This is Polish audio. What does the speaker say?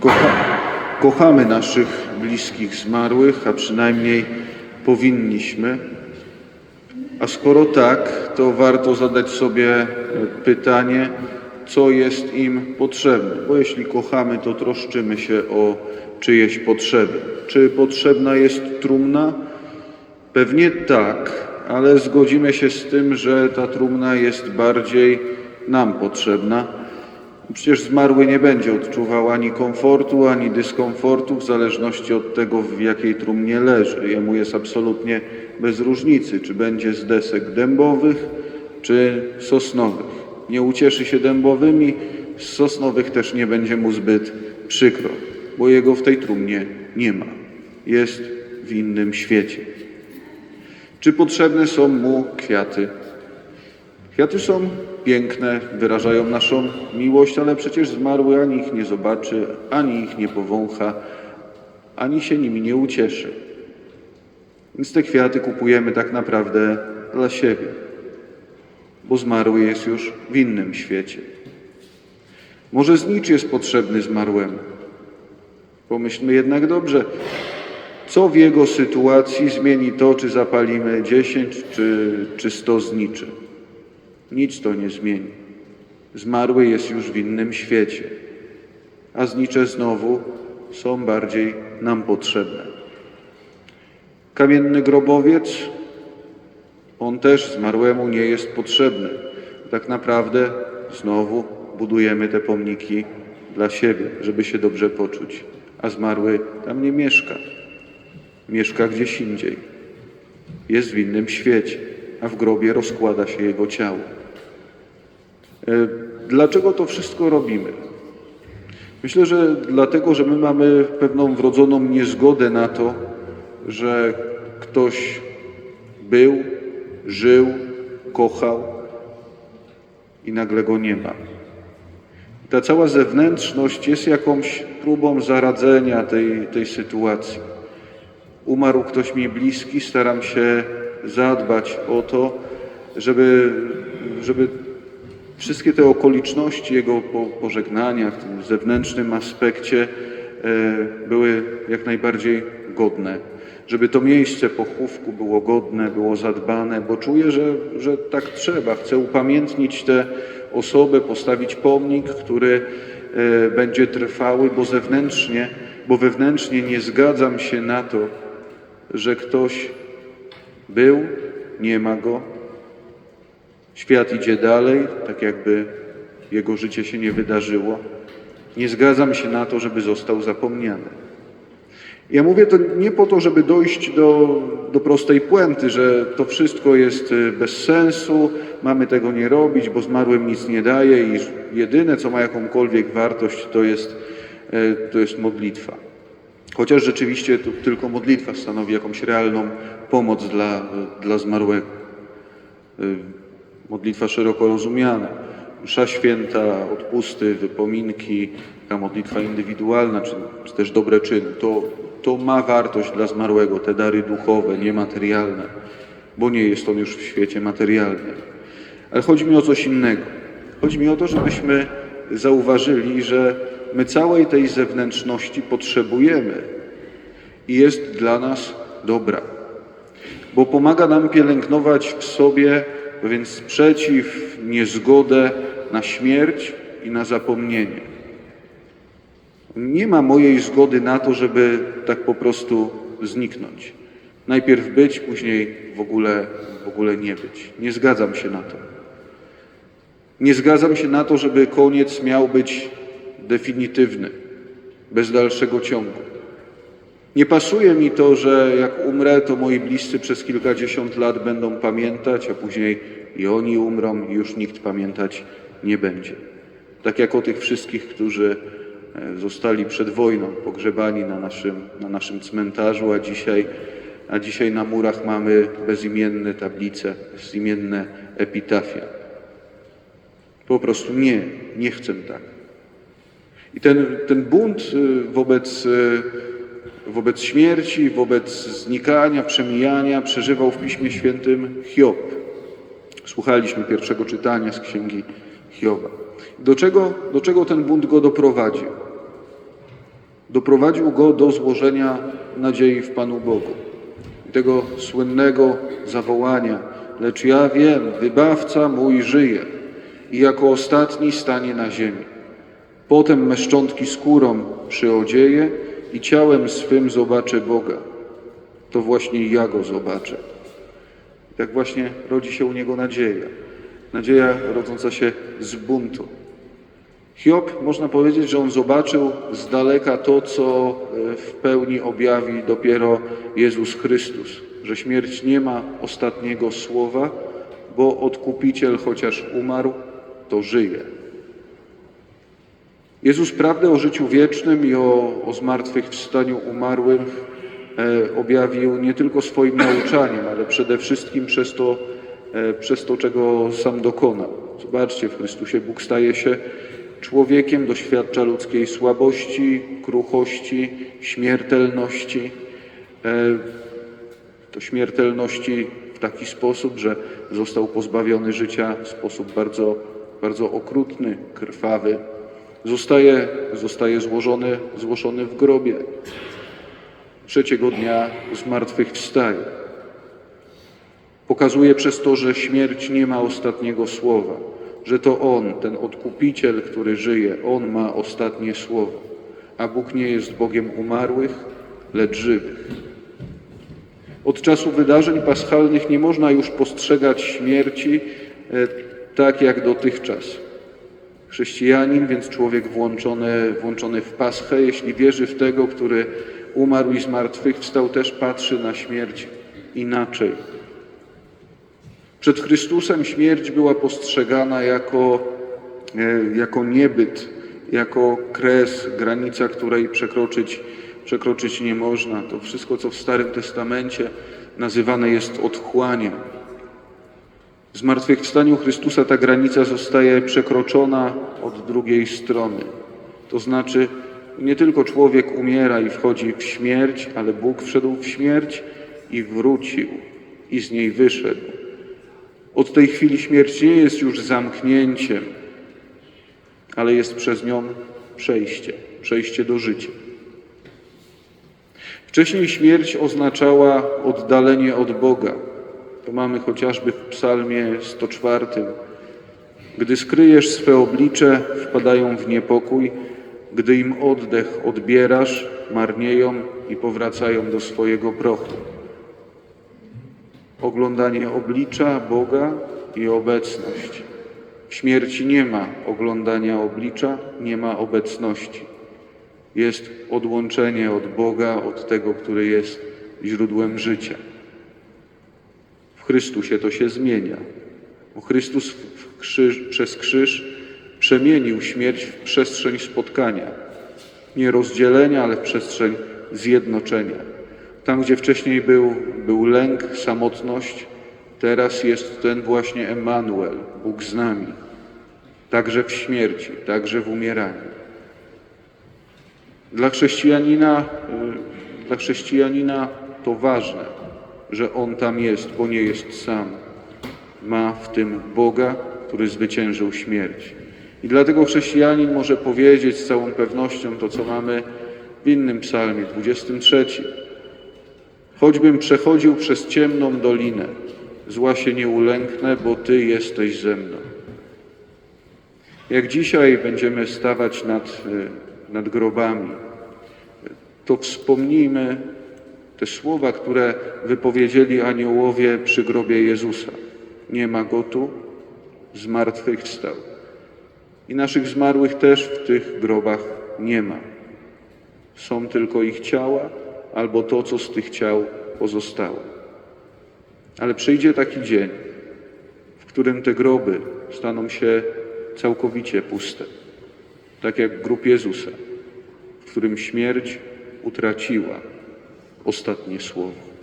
Kocha, kochamy naszych bliskich zmarłych, a przynajmniej powinniśmy. A skoro tak, to warto zadać sobie pytanie, co jest im potrzebne. Bo jeśli kochamy, to troszczymy się o czyjeś potrzeby. Czy potrzebna jest trumna? Pewnie tak, ale zgodzimy się z tym, że ta trumna jest bardziej nam potrzebna. Przecież zmarły nie będzie odczuwał ani komfortu, ani dyskomfortu, w zależności od tego, w jakiej trumnie leży. Jemu jest absolutnie bez różnicy, czy będzie z desek dębowych, czy sosnowych. Nie ucieszy się dębowymi, z sosnowych też nie będzie mu zbyt przykro, bo jego w tej trumnie nie ma. Jest w innym świecie. Czy potrzebne są mu kwiaty? Kwiaty są piękne, wyrażają naszą miłość, ale przecież zmarły ani ich nie zobaczy, ani ich nie powącha, ani się nimi nie ucieszy. Więc te kwiaty kupujemy tak naprawdę dla siebie, bo zmarły jest już w innym świecie. Może znicz jest potrzebny zmarłemu. Pomyślmy jednak dobrze, co w jego sytuacji zmieni to, czy zapalimy 10 czy, czy 100 zniczy. Nic to nie zmieni. Zmarły jest już w innym świecie, a znicze znowu są bardziej nam potrzebne. Kamienny grobowiec, on też zmarłemu nie jest potrzebny. Tak naprawdę znowu budujemy te pomniki dla siebie, żeby się dobrze poczuć, a zmarły tam nie mieszka. Mieszka gdzieś indziej. Jest w innym świecie, a w grobie rozkłada się jego ciało. E, Dlaczego to wszystko robimy? Myślę, że dlatego, że my mamy pewną wrodzoną niezgodę na to, że ktoś był, żył, kochał i nagle go nie ma. Ta cała zewnętrzność jest jakąś próbą zaradzenia tej, tej sytuacji. Umarł ktoś mi bliski, staram się zadbać o to, żeby, żeby wszystkie te okoliczności jego po, pożegnania w tym zewnętrznym aspekcie e, były jak najbardziej godne. Żeby to miejsce pochówku było godne, było zadbane, bo czuję, że, że tak trzeba. Chcę upamiętnić tę osobę, postawić pomnik, który e, będzie trwały, bo zewnętrznie, bo wewnętrznie nie zgadzam się na to, że ktoś był, nie ma go, Świat idzie dalej, tak jakby jego życie się nie wydarzyło. Nie zgadzam się na to, żeby został zapomniany. Ja mówię to nie po to, żeby dojść do, do prostej puenty, że to wszystko jest y, bez sensu, mamy tego nie robić, bo zmarłym nic nie daje i jedyne, co ma jakąkolwiek wartość, to jest, y, to jest modlitwa. Chociaż rzeczywiście to tylko modlitwa stanowi jakąś realną pomoc dla, dla zmarłego. Y, modlitwa szeroko rozumiana. Msza święta, odpusty, wypominki, taka modlitwa indywidualna, czy, czy też dobre czyny. To, to ma wartość dla zmarłego, te dary duchowe, niematerialne, bo nie jest on już w świecie materialnym. Ale chodzi mi o coś innego. Chodzi mi o to, żebyśmy zauważyli, że my całej tej zewnętrzności potrzebujemy i jest dla nas dobra, bo pomaga nam pielęgnować w sobie pewien sprzeciw, niezgodę na śmierć i na zapomnienie. Nie ma mojej zgody na to, żeby tak po prostu zniknąć. Najpierw być, później w ogóle, w ogóle nie być. Nie zgadzam się na to. Nie zgadzam się na to, żeby koniec miał być definitywny, bez dalszego ciągu. Nie pasuje mi to, że jak umrę, to moi bliscy przez kilkadziesiąt lat będą pamiętać, a później i oni umrą i już nikt pamiętać nie będzie. Tak jak o tych wszystkich, którzy e, zostali przed wojną pogrzebani na naszym, na naszym cmentarzu, a dzisiaj, a dzisiaj na murach mamy bezimienne tablice, bezimienne epitafia. Po prostu nie, nie chcę tak. I ten, ten bunt y, wobec, y, wobec śmierci, wobec znikania, przemijania przeżywał w Piśmie Świętym Hiob. Słuchaliśmy pierwszego czytania z księgi Hioba. Do czego, do czego ten bunt go doprowadził? Doprowadził go do złożenia nadziei w Panu Bogu. I tego słynnego zawołania, lecz ja wiem, wybawca mój żyje i jako ostatni stanie na ziemi. Potem me szczątki skórą przyodzieje i ciałem swym zobaczę Boga. To właśnie ja Go zobaczę. Tak właśnie rodzi się u niego nadzieja. Nadzieja rodząca się z buntu. Hiob, można powiedzieć, że on zobaczył z daleka to, co e, w pełni objawi dopiero Jezus Chrystus, że śmierć nie ma ostatniego słowa, bo odkupiciel chociaż umarł, to żyje. Jezus prawdę o życiu wiecznym i o, o zmartwychwstaniu umarłych e, objawił nie tylko swoim nauczaniem, ale przede wszystkim przez to, e, przez to, czego sam dokonał. Zobaczcie, w Chrystusie Bóg staje się człowiekiem, doświadcza ludzkiej słabości, kruchości, śmiertelności. E, to śmiertelności w taki sposób, że został pozbawiony życia w sposób bardzo, bardzo okrutny, krwawy. Zostaje, zostaje złożony, złożony w grobie. Trzeciego dnia zmartwychwstaje. Pokazuje przez to, że śmierć nie ma ostatniego słowa, że to On, ten odkupiciel, który żyje, On ma ostatnie słowo, a Bóg nie jest Bogiem umarłych, lecz żywych. Od czasu wydarzeń paschalnych nie można już postrzegać śmierci e, tak jak dotychczas. Chrześcijanin, więc człowiek włączony, włączony w paschę, jeśli wierzy w tego, który umarł i zmartwychwstał, też patrzy na śmierć inaczej. Przed Chrystusem śmierć była postrzegana jako, e, jako niebyt, jako kres, granica, której przekroczyć, przekroczyć nie można. To wszystko, co w Starym Testamencie nazywane jest otchłaniem. W zmartwychwstaniu Chrystusa ta granica zostaje przekroczona od drugiej strony. To znaczy, nie tylko człowiek umiera i wchodzi w śmierć, ale Bóg wszedł w śmierć i wrócił i z niej wyszedł. Od tej chwili śmierć nie jest już zamknięciem, ale jest przez nią przejście, przejście do życia. Wcześniej śmierć oznaczała oddalenie od Boga. To mamy chociażby w Psalmie 104. Gdy skryjesz swe oblicze, wpadają w niepokój, gdy im oddech odbierasz, marnieją i powracają do swojego prochu. Oglądanie oblicza Boga i obecność. W śmierci nie ma oglądania oblicza, nie ma obecności. Jest odłączenie od Boga, od tego, który jest źródłem życia. Chrystusie to się zmienia. Bo Chrystus krzyż, przez krzyż przemienił śmierć w przestrzeń spotkania. Nie rozdzielenia, ale w przestrzeń zjednoczenia. Tam, gdzie wcześniej był, był lęk, samotność, teraz jest ten właśnie Emanuel, Bóg z nami. Także w śmierci, także w umieraniu. Dla chrześcijanina, y, dla chrześcijanina to ważne, że On tam jest, bo nie jest sam. Ma w tym Boga, który zwyciężył śmierć. I dlatego chrześcijanin może powiedzieć z całą pewnością to, co mamy w innym psalmie, 23. Choćbym przechodził przez ciemną dolinę, zła się nie ulęknę, bo Ty jesteś ze mną. Jak dzisiaj będziemy stawać nad, y, nad grobami, to wspomnijmy te słowa, które wypowiedzieli aniołowie przy grobie Jezusa. Nie ma go tu, zmartwychwstał. I naszych zmarłych też w tych grobach nie ma. Są tylko ich ciała albo to, co z tych ciał pozostało. Ale przyjdzie taki dzień, w którym te groby staną się całkowicie puste, tak jak grób Jezusa, w którym śmierć utraciła ostatnie słowo.